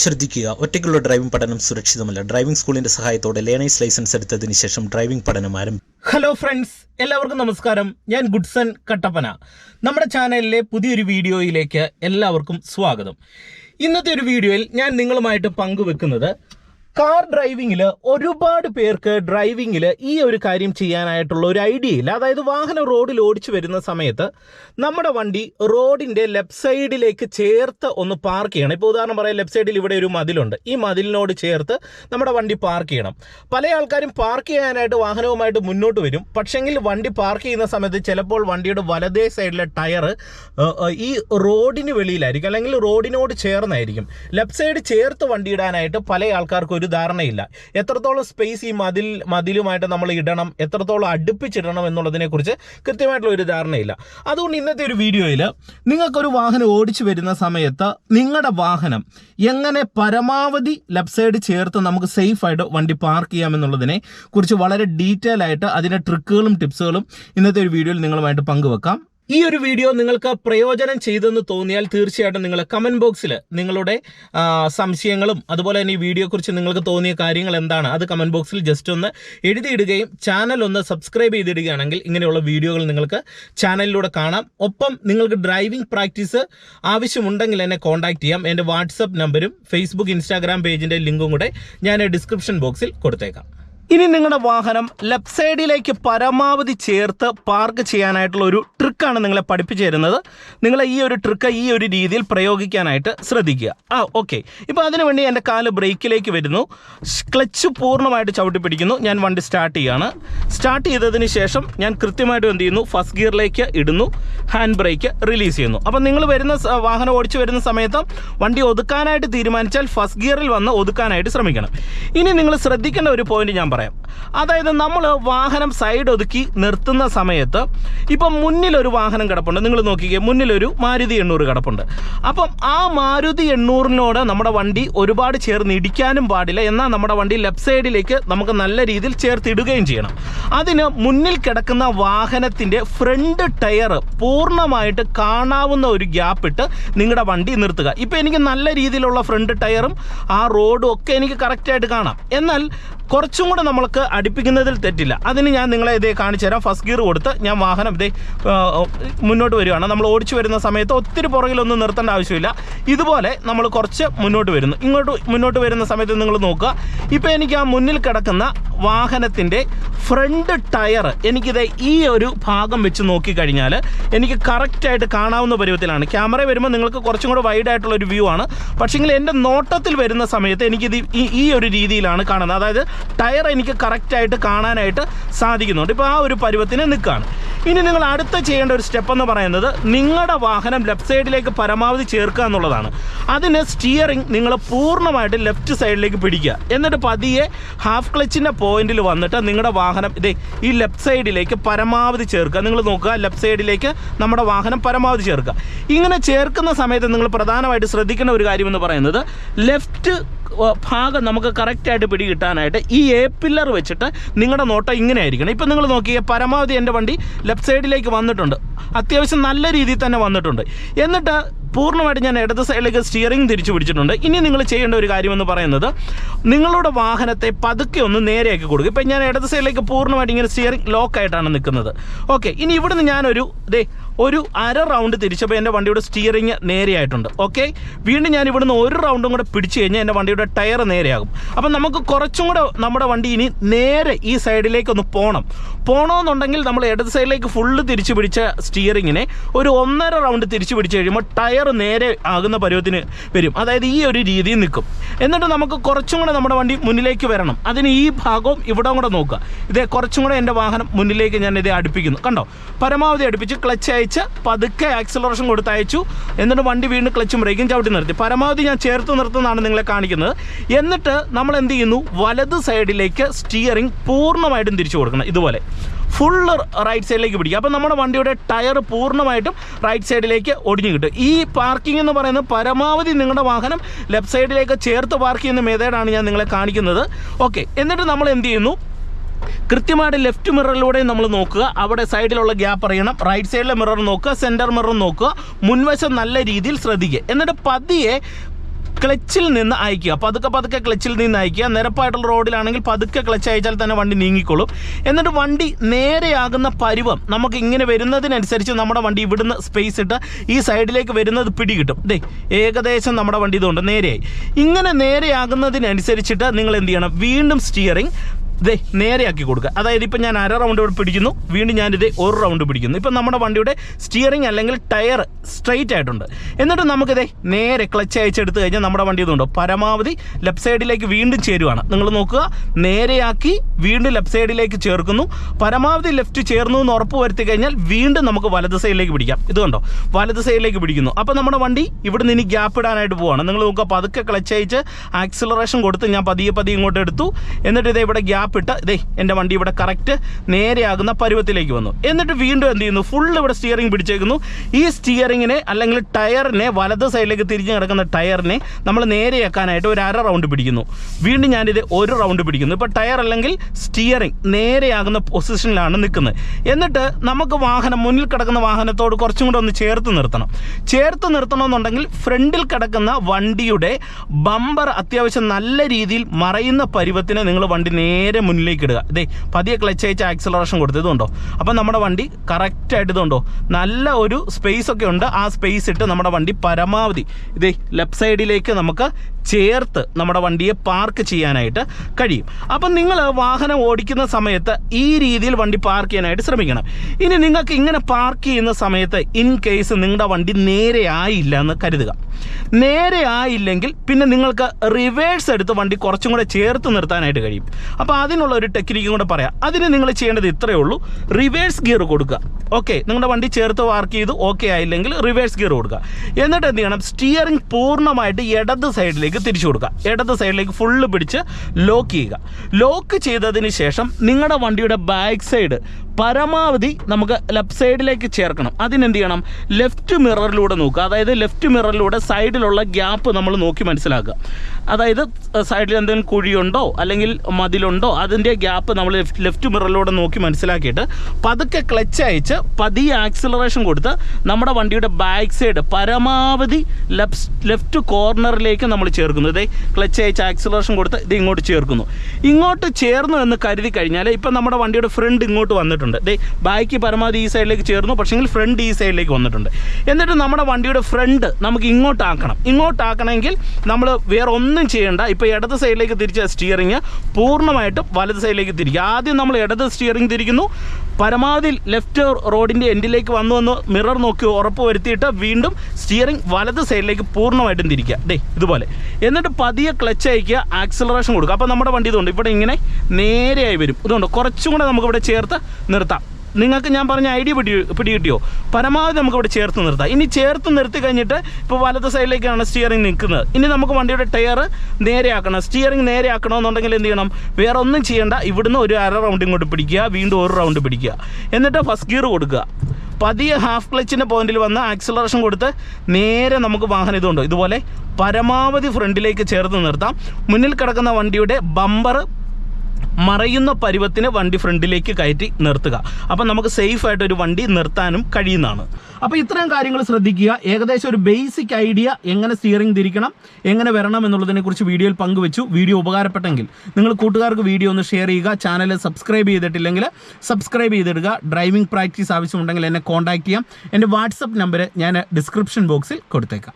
ശ്രദ്ധിക്കുക. ഒറ്റയ്ക്കുള്ള ഡ്രൈവിംഗ് പഠനം സുരക്ഷിതമല്ല. ഡ്രൈവിംഗ് സ്കൂളിന്റെ സഹായത്തോടെ ലേണേഴ്സ് ലൈസൻസ് എടുത്തതിന് ശേഷം ഡ്രൈവിംഗ് പഠനം ആരംഭിക്കും ഹലോ ഫ്രണ്ട്സ് എല്ലാവർക്കും നമസ്കാരം. ഞാൻ ഗുഡ്സൺ കട്ടപ്പന. നമ്മുടെ ചാനലിലെ പുതിയൊരു വീഡിയോയിലേക്ക് എല്ലാവർക്കും സ്വാഗതം. ഇന്നത്തെ ഒരു വീഡിയോയിൽ ഞാൻ നിങ്ങളുമായിട്ട് പങ്കുവെക്കുന്നത് കാർ ഡ്രൈവിംഗിൽ ഒരുപാട് പേർക്ക് ഡ്രൈവിങ്ങിൽ ഈ ഒരു കാര്യം ചെയ്യാനായിട്ടുള്ള ഒരു ഐഡിയ ഇല്ല. അതായത് വാഹനം റോഡിൽ ഓടിച്ചു വരുന്ന സമയത്ത് നമ്മുടെ വണ്ടി റോഡിന്റെ ലെഫ്റ്റ് സൈഡിലേക്ക് ചേർത്ത് ഒന്ന് പാർക്ക് ചെയ്യണം. ഇപ്പോൾ ഉദാഹരണം പറയാം ലെഫ്റ്റ് സൈഡിൽ ഇവിടെ ഒരു മതിലുണ്ട്. ഈ മതിലിനോട് ചേർത്ത് നമ്മുടെ വണ്ടി പാർക്ക് ചെയ്യണം. പല ആൾക്കാരും പാർക്ക് ചെയ്യാനായിട്ട് വാഹനവുമായിട്ട് മുന്നോട്ട് വരും. പക്ഷെങ്കിൽ വണ്ടി പാർക്ക് ചെയ്യുന്ന സമയത്ത് ചിലപ്പോൾ വണ്ടിയുടെ വലതേ സൈഡിലെ ടയർ ഈ റോഡിന് വെളിയിലായിരിക്കും. അല്ലെങ്കിൽ റോഡിനോട് ചേർന്നായിരിക്കും. ലെഫ്റ്റ് സൈഡ് ചേർത്ത് വണ്ടി ഇടാനായിട്ട് പല ആൾക്കാർക്കും ഒരു ധാരണയില്ല. എത്രത്തോളം സ്പേസ് ഈ മതിൽ മതിലുമായിട്ട് നമ്മൾ ഇടണം എത്രത്തോളം അടുപ്പിച്ചിടണം എന്നുള്ളതിനെക്കുറിച്ച് കൃത്യമായിട്ടുള്ള ഒരു ധാരണയില്ല. അതുകൊണ്ട് ഇന്നത്തെ ഒരു വീഡിയോയിൽ നിങ്ങൾക്കൊരു വാഹനം ഓടിച്ചു വരുന്ന സമയത്ത് നിങ്ങളുടെ വാഹനം എങ്ങനെ പരമാവധി ലെഫ്റ്റ് സൈഡ് ചേർത്ത് നമുക്ക് സേഫായിട്ട് വണ്ടി പാർക്ക് ചെയ്യാമെന്നുള്ളതിനെ കുറിച്ച് വളരെ ഡീറ്റെയിൽ ആയിട്ട് അതിന്റെ ട്രിക്കുകളും ടിപ്സുകളും ഇന്നത്തെ ഒരു വീഡിയോയിൽ നിങ്ങളുമായിട്ട് പങ്കുവെക്കാം. ഈ ഒരു വീഡിയോ നിങ്ങൾക്ക് പ്രയോജനം ചെയ്തെന്ന് തോന്നിയാൽ തീർച്ചയായിട്ടും നിങ്ങൾ കമന്റ് ബോക്സിൽ നിങ്ങളുടെ സംശയങ്ങളും അതുപോലെ തന്നെ ഈ വീഡിയോയെക്കുറിച്ച് നിങ്ങൾക്ക് തോന്നിയ കാര്യങ്ങൾ എന്താണ് അത് കമന്റ് ബോക്സിൽ ജസ്റ്റ് ഒന്ന് എഴുതിയിടുകയും ചാനൽ ഒന്ന് സബ്സ്ക്രൈബ് ചെയ്തിടുകയാണെങ്കിൽ ഇങ്ങനെയുള്ള വീഡിയോകൾ നിങ്ങൾക്ക് ചാനലിലൂടെ കാണാം. ഒപ്പം നിങ്ങൾക്ക് ഡ്രൈവിംഗ് പ്രാക്ടീസ് ആവശ്യമുണ്ടെങ്കിൽ എന്നെ കോൺടാക്ട് ചെയ്യാം. എന്റെ വാട്സപ്പ് നമ്പരും ഫേസ്ബുക്ക് ഇൻസ്റ്റാഗ്രാം പേജിന്റെ ലിങ്കും കൂടെ ഞാൻ ഡിസ്ക്രിപ്ഷൻ ബോക്സിൽ കൊടുത്തേക്കാം. ഇനി നിങ്ങളുടെ വാഹനം ലെഫ്റ്റ് സൈഡിലേക്ക് പരമാവധി ചേർത്ത് പാർക്ക് ചെയ്യാനായിട്ടുള്ള ഒരു ട്രിക്കാണ് നിങ്ങളെ പഠിപ്പിച്ചു തരുന്നത്. നിങ്ങൾ ഈ ഒരു ട്രിക്ക് ഈ ഒരു രീതിയിൽ പ്രയോഗിക്കാനായിട്ട് ശ്രദ്ധിക്കുക. ആ ഓക്കെ ഇപ്പോൾ അതിനുവേണ്ടി എന്റെ കാൽ ബ്രേക്കിലേക്ക് വരുന്നു. ക്ലച്ച് പൂർണമായിട്ട് ചവിട്ടി പിടിക്കുന്നു. ഞാൻ വണ്ടി സ്റ്റാർട്ട് ചെയ്യുകയാണ് സ്റ്റാർട്ട് ചെയ്തതിന് ശേഷം ഞാൻ കൃത്യമായിട്ട് എന്ത് ചെയ്യുന്നു? ഫസ്റ്റ് ഗിയറിലേക്ക് ഇടുന്നു. ഹാൻഡ് ബ്രേക്ക് റിലീസ് ചെയ്യുന്നു. അപ്പം നിങ്ങൾ വരുന്ന വാഹനം ഓടിച്ചു വരുന്ന സമയത്ത് വണ്ടി ഒതുക്കാനായിട്ട് തീരുമാനിച്ചാൽ ഫസ്റ്റ് ഗിയറിൽ വന്ന് ഒതുക്കാനായിട്ട് ശ്രമിക്കണം. ഇനി നിങ്ങൾ ശ്രദ്ധിക്കേണ്ട ഒരു പോയിന്റ് ഞാൻ പറയാം. അതായത് നമ്മൾ വാഹനം സൈഡ് ഒതുക്കി നിർത്തുന്ന സമയത്ത് ഇപ്പം മുന്നിലൊരു വാഹനം കിടപ്പുണ്ട്. നിങ്ങൾ നോക്കിക്കേ മുന്നിലൊരു മാരുതി എണ്ണൂറ് കിടപ്പുണ്ട്. അപ്പം ആ മാരുതി എണ്ണൂറിനോട് നമ്മുടെ വണ്ടി ഒരുപാട് ചേർന്ന് ഇടിക്കാനും പാടില്ല. എന്നാൽ നമ്മുടെ വണ്ടി ലെഫ്റ്റ് സൈഡിലേക്ക് നമുക്ക് നല്ല രീതിയിൽ ചേർത്തിടുകയും ചെയ്യണം. അതിന് മുന്നിൽ കിടക്കുന്ന വാഹനത്തിന്റെ ഫ്രണ്ട് ടയർ പൂർണമായിട്ട് കാണാവുന്ന ഒരു ഗ്യാപ്പ് ഇട്ട് നിങ്ങളുടെ വണ്ടി നിർത്തുക. ഇപ്പം എനിക്ക് നല്ല രീതിയിലുള്ള ഫ്രണ്ട് ടയറും ആ റോഡും ഒക്കെ എനിക്ക് കറക്റ്റായിട്ട് കാണാം. എന്നാൽ കുറച്ചും കൂടെ നമ്മൾക്ക് അടുപ്പിക്കുന്നതിൽ തെറ്റില്ല. അതിന് ഞാൻ നിങ്ങളെ ഇതേ കാണിച്ചു തരാം. ഫസ്റ്റ് ഗിയർ കൊടുത്ത് ഞാൻ വാഹനം ഇതേ മുന്നോട്ട് വരികയാണ്. നമ്മൾ ഓടിച്ചു വരുന്ന സമയത്ത് ഒത്തിരി പുറകിലൊന്നും നിർത്തേണ്ട ആവശ്യമില്ല. ഇതുപോലെ നമ്മൾ കുറച്ച് മുന്നോട്ട് വരുന്നു. ഇങ്ങോട്ട് മുന്നോട്ട് വരുന്ന സമയത്ത് നിങ്ങൾ നോക്കുക. ഇപ്പോൾ എനിക്ക് ആ മുന്നിൽ കിടക്കുന്ന വാഹനത്തിന്റെ ഫ്രണ്ട് ടയർ എനിക്കിത് ഈ ഒരു ഭാഗം വെച്ച് നോക്കിക്കഴിഞ്ഞാൽ എനിക്ക് കറക്റ്റായിട്ട് കാണാവുന്ന പരുവത്തിലാണ്. ക്യാമറ വരുമ്പോൾ നിങ്ങൾക്ക് കുറച്ചും കൂടെ വൈഡ് ആയിട്ടുള്ള ഒരു വ്യൂ ആണ്. പക്ഷേങ്കിൽ എന്റെ നോട്ടത്തിൽ വരുന്ന സമയത്ത് എനിക്കിത് ഈ ഒരു രീതിയിലാണ് കാണുന്നത്. അതായത് ടയർ എനിക്ക് കറക്റ്റായിട്ട് കാണാനായിട്ട് സാധിക്കുന്നുണ്ട്. ഇപ്പോൾ ആ ഒരു പരുവത്തിന് നിൽക്കുകയാണ് ഇനി നിങ്ങൾ അടുത്ത ചെയ്യേണ്ട ഒരു സ്റ്റെപ്പ് എന്ന് പറയുന്നത് നിങ്ങളുടെ വാഹനം ലെഫ്റ്റ് സൈഡിലേക്ക് പരമാവധി ചേർക്കുക എന്നുള്ളതാണ്. അതിന് സ്റ്റിയറിംഗ് നിങ്ങൾ പൂർണമായിട്ട് ലെഫ്റ്റ് സൈഡിലേക്ക് പിടിക്കുക. എന്നിട്ട് പതിയെ ഹാഫ് ക്ലച്ചിന്റെ പോയിന്റിൽ വന്നിട്ട് നിങ്ങളുടെ വാഹനം ഇതേ ഈ ലെഫ്റ്റ് സൈഡിലേക്ക് പരമാവധി ചേർക്കുക. നിങ്ങൾ നോക്കുക ലെഫ്റ്റ് സൈഡിലേക്ക് നമ്മുടെ വാഹനം പരമാവധി ചേർക്കുക. ഇങ്ങനെ ചേർക്കുന്ന സമയത്ത് നിങ്ങൾ പ്രധാനമായിട്ട് ശ്രദ്ധിക്കേണ്ട ഒരു കാര്യമെന്ന് പറയുന്നത് ലെഫ്റ്റ് ഭാഗം നമുക്ക് കറക്റ്റായിട്ട് പിടികിട്ടാനായിട്ട് ഈ എ പില്ലർ വെച്ചിട്ട് നിങ്ങളുടെ നോട്ടം ഇങ്ങനെ ആയിരിക്കണം ഇപ്പം നിങ്ങൾ നോക്കിയ പരമാവധി എന്റെ വണ്ടി ലെഫ്റ്റ് സൈഡിലേക്ക് വന്നിട്ടുണ്ട്. അത്യാവശ്യം നല്ല രീതിയിൽ തന്നെ വന്നിട്ടുണ്ട്. എന്നിട്ട് പൂർണമായിട്ട് ഞാൻ ഇടത് സൈഡിലേക്ക് സ്റ്റിയറിംഗ് തിരിച്ചു പിടിച്ചിട്ടുണ്ട്. ഇനി നിങ്ങൾ ചെയ്യേണ്ട ഒരു കാര്യമെന്ന് പറയുന്നത് നിങ്ങളുടെ വാഹനത്തെ പതുക്കെ ഒന്ന് നേരെയാക്കി കൊടുക്കുക. ഇപ്പം ഞാൻ ഇടത് സൈഡിലേക്ക് പൂർണമായിട്ട് ഇങ്ങനെ സ്റ്റിയറിംഗ് ലോക്കായിട്ടാണ് നിൽക്കുന്നത്. ഓക്കെ ഇനി ഇവിടുന്ന് ഞാനൊരു ദേ ഒരു അര റൗണ്ട് തിരിച്ചപ്പോൾ എന്റെ വണ്ടിയുടെ സ്റ്റിയറിങ് നേരെയായിട്ടുണ്ട്. ഓക്കെ വീണ്ടും ഞാൻ ഇവിടുന്ന് ഒരു റൗണ്ടും കൂടെ പിടിച്ചു കഴിഞ്ഞാൽ എന്റെ വണ്ടിയുടെ ടയർ നേരെയാകും. അപ്പം നമുക്ക് കുറച്ചും കൂടെ നമ്മുടെ വണ്ടി ഇനി നേരെ ഈ സൈഡിലേക്ക് ഒന്ന് പോകണം പോകണമെന്നുണ്ടെങ്കിൽ നമ്മൾ ഇടത് സൈഡിലേക്ക് ഫുള്ള് തിരിച്ചു പിടിച്ച സ്റ്റിയറിങ്ങിനെ ഒരു ഒന്നര റൗണ്ട് തിരിച്ചു പിടിച്ച് കഴിയുമ്പോൾ ടയർ നേരെ ആകുന്ന പരുവത്തിന് വരും. അതായത് ഈ ഒരു രീതിയിൽ നിൽക്കും. എന്നിട്ട് നമുക്ക് കുറച്ചും കൂടെ നമ്മുടെ വണ്ടി മുന്നിലേക്ക് വരണം. അതിന് ഈ ഭാഗവും ഇവിടെ കൂടെ നോക്കുക. ഇതേ കുറച്ചും കൂടെ എന്റെ വാഹനം മുന്നിലേക്ക് ഞാൻ ഇതേ അടുപ്പിക്കുന്നു. കണ്ടോ? പരമാവധി അടുപ്പിച്ച് ക്ലച്ച് അയച്ച് പതുക്കെ ആക്സിലറേഷൻ കൊടുത്ത് അയച്ചു എന്നിട്ട് വണ്ടി വീണ്ടും ക്ലച്ചും ബ്രേക്കും ചവിട്ടി നിർത്തി. പരമാവധി ഞാൻ ചേർത്ത് നിർത്തുന്നതാണ് നിങ്ങളെ കാണിക്കുന്നത്. എന്നിട്ട് നമ്മൾ എന്ത് ചെയ്യുന്നു? വലത് സൈഡിലേക്ക് സ്റ്റിയറിംഗ് പൂർണമായിട്ടും തിരിച്ചു കൊടുക്കണം. ഇതുപോലെ. ഫുള്ള് റൈറ്റ് സൈഡിലേക്ക് പിടിക്കുക. അപ്പോൾ നമ്മുടെ വണ്ടിയുടെ ടയർ പൂർണമായിട്ടും റൈറ്റ് സൈഡിലേക്ക് ഒടിഞ്ഞു കിട്ടും. ഈ പാർക്കിംഗ് എന്ന് പറയുന്നത് പരമാവധി നിങ്ങളുടെ വാഹനം ലെഫ്റ്റ് സൈഡിലേക്ക് ചേർത്ത് പാർക്ക് ചെയ്യുന്ന മെത്തേഡാണ് ഞാൻ നിങ്ങളെ കാണിക്കുന്നത്. ഓക്കെ എന്നിട്ട് നമ്മൾ എന്ത് ചെയ്യുന്നു? കൃത്യമായിട്ട് ലെഫ്റ്റ് മിററിലൂടെ നമ്മൾ നോക്കുക. അവിടെ സൈഡിലുള്ള ഗ്യാപ്പ് അറിയണം. റൈറ്റ് സൈഡിലെ മിറർ നോക്കുക. സെന്റർ മിറർ നോക്കുക. മുൻവശം നല്ല രീതിയിൽ ശ്രദ്ധിക്കുക. എന്നിട്ട് പതിയെ ക്ലച്ചിൽ നിന്ന് അയക്കുക. പതുക്കെ പതുക്കെ ക്ലച്ചിൽ നിന്ന് അയക്കുക. നിരപ്പായിട്ടുള്ള റോഡിലാണെങ്കിൽ പതുക്കെ ക്ലച്ച് അയച്ചാൽ തന്നെ വണ്ടി നീങ്ങിക്കോളും. എന്നിട്ട് വണ്ടി നേരെയാകുന്ന പരുവം നമുക്ക് ഇങ്ങനെ വരുന്നതിനനുസരിച്ച് നമ്മുടെ വണ്ടി ഇവിടുന്ന് സ്പേസ് ഇട്ട് ഈ സൈഡിലേക്ക് വരുന്നത് പിടികിട്ടും ദേ ഏകദേശം നമ്മുടെ വണ്ടി ഇതുകൊണ്ട് നേരെയായി. ഇങ്ങനെ നേരെയാകുന്നതിനനുസരിച്ചിട്ട് നിങ്ങൾ എന്ത് ചെയ്യണം? വീണ്ടും സ്റ്റിയറിംഗ് ദേ നേരെയാക്കി കൊടുക്കുക അതായത് ഇപ്പം ഞാൻ അര റൗണ്ട് ഇവിടെ പിടിക്കുന്നു. വീണ്ടും ഞാനിത് ഒരു റൗണ്ട് പിടിക്കുന്നു. ഇപ്പം നമ്മുടെ വണ്ടിയുടെ സ്റ്റിയറിംഗ് അല്ലെങ്കിൽ ടയർ സ്ട്രെയിറ്റ് ആയിട്ടുണ്ട്. എന്നിട്ട് നമുക്കിതേ നേരെ ക്ലച്ച് അയച്ചെടുത്ത് കഴിഞ്ഞാൽ നമ്മുടെ വണ്ടി ഇതുണ്ടോ? പരമാവധി ലെഫ്റ്റ് സൈഡിലേക്ക് വീണ്ടും ചേരുവാണ്. നിങ്ങൾ നോക്കുക നേരെയാക്കി വീണ്ടും ലെഫ്റ്റ് സൈഡിലേക്ക് ചേർക്കുന്നു. പരമാവധി ലെഫ്റ്റ് ചേർന്നു എന്ന് ഉറപ്പ് വരുത്തി കഴിഞ്ഞാൽ വീണ്ടും നമുക്ക് വലത് സൈഡിലേക്ക് പിടിക്കാം. ഇത് കണ്ടോ? വലത് സൈഡിലേക്ക് പിടിക്കുന്നു. അപ്പോൾ നമ്മുടെ വണ്ടി ഇവിടുന്ന് ഇനി ഗ്യാപ്പ് ഇടാനായിട്ട് പോവാണ്. നിങ്ങൾ നോക്കുക പതുക്കെ ക്ലച്ച് അയച്ച് ആക്സിലറേഷൻ കൊടുത്ത് ഞാൻ പതിയെ പതിയെ ഇങ്ങോട്ട് എടുത്തു. എന്നിട്ട് ഇതേ ഇവിടെ ഗ്യാപ്പ് ഇട്ട് ഇതേ എന്റെ വണ്ടി ഇവിടെ കറക്റ്റ് നേരെയാകുന്ന പരുവത്തിലേക്ക് വന്നു. എന്നിട്ട് വീണ്ടും എന്ത് ചെയ്യുന്നു? ഫുൾ ഇവിടെ സ്റ്റിയറിംഗ് പിടിച്ചേക്കുന്നു. ഈ സ്റ്റിയറിങ്ങിനെ അല്ലെങ്കിൽ ടയറിനെ വലത് സൈഡിലേക്ക് തിരിഞ്ഞ് കിടക്കുന്ന ടയറിനെ നമ്മൾ നേരെയാക്കാനായിട്ട് ഒരു അര റൗണ്ട് പിടിക്കുന്നു. വീണ്ടും ഞാനിത് ഒരു റൗണ്ട് പിടിക്കുന്നു. ഇപ്പോൾ ടയർ അല്ലെങ്കിൽ സ്റ്റിയറിംഗ് നേരെയാകുന്ന പൊസിഷനിലാണ് നിൽക്കുന്നത്. എന്നിട്ട് നമുക്ക് വാഹനം മുന്നിൽ കിടക്കുന്ന വാഹനത്തോട് കുറച്ചും കൂടെ ഒന്ന് ചേർത്ത് നിർത്തണം. ചേർത്ത് നിർത്തണമെന്നുണ്ടെങ്കിൽ ഫ്രണ്ടിൽ കിടക്കുന്ന വണ്ടിയുടെ ബമ്പർ അത്യാവശ്യം നല്ല രീതിയിൽ മറയുന്ന പരുവത്തിന് നിങ്ങൾ വണ്ടി നേരെ മുന്നിലേക്ക് ഇടുക. ഇതേ പതിയെ ക്ലച്ച് അയച്ച് ആക്സലറേഷൻ കൊടുത്തതുണ്ടോ അപ്പം നമ്മുടെ വണ്ടി കറക്റ്റായിട്ട് ഇതുണ്ടോ? നല്ല ഒരു സ്പേസ് ഒക്കെ ഉണ്ട്. ആ സ്പേസ് ഇട്ട് നമ്മുടെ വണ്ടി പരമാവധി ഇതേ ലെഫ്റ്റ് സൈഡിലേക്ക് നമുക്ക് ചേർത്ത് നമ്മുടെ വണ്ടിയെ പാർക്ക് ചെയ്യാനായിട്ട് കഴിയും. അപ്പം നിങ്ങൾ വാഹനം ഓടിക്കുന്ന സമയത്ത് ഈ രീതിയിൽ വണ്ടി പാർക്ക് ചെയ്യാനായിട്ട് ശ്രമിക്കണം. ഇനി നിങ്ങൾക്ക് ഇങ്ങനെ പാർക്ക് ചെയ്യുന്ന സമയത്ത് ഇൻ കേസ് നിങ്ങളുടെ വണ്ടി നേരെ ആയില്ല എന്ന് കരുതുക. നേരെ ആയില്ലെങ്കിൽ പിന്നെ നിങ്ങൾക്ക് റിവേഴ്സ് എടുത്ത് വണ്ടി കുറച്ചും കൂടെ ചേർത്ത് നിർത്താനായിട്ട് കഴിയും. അപ്പോൾ അതിനുള്ള ഒരു ടെക്നിക്കും കൂടെ പറയാം. അതിന് നിങ്ങൾ ചെയ്യേണ്ടത് ഇത്രയേ ഉള്ളൂ. റിവേഴ്സ് ഗിയർ കൊടുക്കുക. ഓക്കെ നിങ്ങളുടെ വണ്ടി ചേർത്ത് വാർക്ക് ചെയ്ത് ഓക്കെ ആയില്ലെങ്കിൽ റിവേഴ്സ് ഗിയർ കൊടുക്കുക. എന്നിട്ട് എന്ത് ചെയ്യണം? സ്റ്റിയറിംഗ് പൂർണമായിട്ട് ഇടത് സൈഡിലേക്ക് തിരിച്ചു കൊടുക്കുക. ഇടത് സൈഡിലേക്ക് ഫുള്ള് പിടിച്ച് ലോക്ക് ചെയ്യുക. ലോക്ക് ചെയ്തതിന് ശേഷം നിങ്ങളുടെ വണ്ടിയുടെ ബാക്ക് സൈഡ് പരമാവധി നമുക്ക് ലെഫ്റ്റ് സൈഡിലേക്ക് ചേർക്കണം. അതിനെന്ത് ചെയ്യണം? ലെഫ്റ്റ് മിററിലൂടെ നോക്കുക. അതായത് ലെഫ്റ്റ് മിററിലൂടെ സൈഡിലുള്ള ഗ്യാപ്പ് നമ്മൾ നോക്കി മനസ്സിലാക്കുക. അതായത് സൈഡിൽ എന്തെങ്കിലും കുഴിയുണ്ടോ? അല്ലെങ്കിൽ മതിലുണ്ടോ? അതിന്റെ ഗ്യാപ്പ് നമ്മൾ ലെഫ്റ്റ് ലെഫ്റ്റ് മിററിലൂടെ നോക്കി മനസ്സിലാക്കിയിട്ട് പതുക്കെ ക്ലച്ച് അയച്ച് പതിയെ ആക്സിലറേഷൻ കൊടുത്ത് നമ്മുടെ വണ്ടിയുടെ ബാക്ക് സൈഡ് പരമാവധി ലെഫ്റ്റ് കോർണറിലേക്ക് നമ്മൾ ചേർക്കുന്നു. ഇതേ ക്ലച്ച് അയച്ച് ആക്സിലറേഷൻ കൊടുത്ത് ഇത് ഇങ്ങോട്ട് ചേർക്കുന്നു. ഇങ്ങോട്ട് ചേർന്നു എന്ന് കരുതി കഴിഞ്ഞാൽ ഇപ്പം നമ്മുടെ വണ്ടിയുടെ ഫ്രണ്ട് ഇങ്ങോട്ട് വന്നിട്ടുണ്ട്. ദേ ബാക്ക് പരമാവധി ഈ സൈഡിലേക്ക് ചേർന്നു. പക്ഷേങ്കിൽ ഫ്രണ്ട് ഈ സൈഡിലേക്ക് വന്നിട്ടുണ്ട്. എന്നിട്ട് നമ്മുടെ വണ്ടിയുടെ ഫ്രണ്ട് നമുക്ക് ഇങ്ങോട്ടാക്കണം. ഇങ്ങോട്ടാക്കണമെങ്കിൽ നമ്മൾ വേറെ ഒന്നും ചെയ്യേണ്ട. ഇപ്പോൾ ഇടത് സൈഡിലേക്ക് തിരിച്ച സ്റ്റിയറിങ് പൂർണമായിട്ടും വലത് സൈഡിലേക്ക് തിരിക്കുക. ആദ്യം നമ്മൾ ഇടത് സ്റ്റിയറിങ് തിരിക്കുന്നു. പരമാവധി ലെഫ്റ്റ് റോഡിന്റെ എൻഡിലേക്ക് വന്നു വന്ന് മിറർ നോക്കി ഉറപ്പ് വരുത്തിയിട്ട് വീണ്ടും സ്റ്റിയറിംഗ് വലത് സൈഡിലേക്ക് പൂർണമായിട്ടും തിരിക്കുക. ദേ ഇതുപോലെ. എന്നിട്ട് പതിയെ ക്ലച്ച് അയക്കുക ആക്സിലറേഷൻ കൊടുക്കുക. അപ്പോൾ നമ്മുടെ വണ്ടി ഇതുകൊണ്ട് ഇവിടെ ഇങ്ങനെ നേരെയായി വരും. ഇതുകൊണ്ട് കുറച്ചും കൂടെ നമുക്ക് ഇവിടെ ചേർത്ത് നിർത്താം. നിങ്ങൾക്ക് ഞാൻ പറഞ്ഞ ഐഡിയ പിടി പിടികിട്ടിയോ? പരമാവധി നമുക്ക് ഇവിടെ ചേർത്ത് നിർത്താം. ഇനി ചേർത്ത് നിർത്തി കഴിഞ്ഞിട്ട് ഇപ്പോൾ വലത് സൈഡിലേക്കാണ് സ്റ്റിയറിംഗ് നിൽക്കുന്നത്. ഇനി നമുക്ക് വണ്ടിയുടെ ടയർ നേരെയാക്കണം. സ്റ്റിയറിംഗ് നേരെയാക്കണമെന്നുണ്ടെങ്കിൽ എന്ത് ചെയ്യണം? വേറെ ഒന്നും ചെയ്യേണ്ട. ഇവിടുന്ന് ഒരു അര റൗണ്ട് ഇങ്ങോട്ട് പിടിക്കുക. വീണ്ടും ഒരു റൗണ്ട് പിടിക്കുക. എന്നിട്ട് ഫസ്റ്റ് ഗിയർ കൊടുക്കുക. പതിയെ ഹാഫ് ക്ലച്ചിന്റെ പോയിന്റിൽ വന്ന് ആക്സിലറേഷൻ കൊടുത്ത് നേരെ നമുക്ക് വാഹനം ഇതുണ്ടോ. ഇതുപോലെ പരമാവധി ഫ്രണ്ടിലേക്ക് ചേർത്ത് നിർത്താം. മുന്നിൽ കിടക്കുന്ന വണ്ടിയുടെ ബമ്പർ മറയുന്ന പരുവത്തിന് വണ്ടി ഫ്രണ്ടിലേക്ക് കയറ്റി നിർത്തുക. അപ്പം നമുക്ക് സേഫ് ആയിട്ട് ഒരു വണ്ടി നിർത്താനും കഴിയുന്നതാണ്. അപ്പോൾ ഇത്രയും കാര്യങ്ങൾ ശ്രദ്ധിക്കുക. ഏകദേശം ഒരു ബേസിക് ഐഡിയ എങ്ങനെ സ്റ്റിയറിംഗ് തിരിക്കണം എങ്ങനെ വരണം എന്നുള്ളതിനെക്കുറിച്ച് വീഡിയോയിൽ പങ്കുവെച്ചു. വീഡിയോ ഉപകാരപ്പെട്ടെങ്കിൽ നിങ്ങൾ കൂട്ടുകാർക്ക് വീഡിയോ ഒന്ന് ഷെയർ ചെയ്യുക. ചാനൽ സബ്സ്ക്രൈബ് ചെയ്തിട്ടില്ലെങ്കിൽ സബ്സ്ക്രൈബ് ചെയ്തിടുക. ഡ്രൈവിംഗ് പ്രാക്ടീസ് ആവശ്യമുണ്ടെങ്കിൽ എന്നെ കോൺടാക്ട് ചെയ്യാം. എന്റെ വാട്സപ്പ് നമ്പർ ഞാൻ ഡിസ്ക്രിപ്ഷൻ ബോക്സിൽ കൊടുത്തേക്കാം.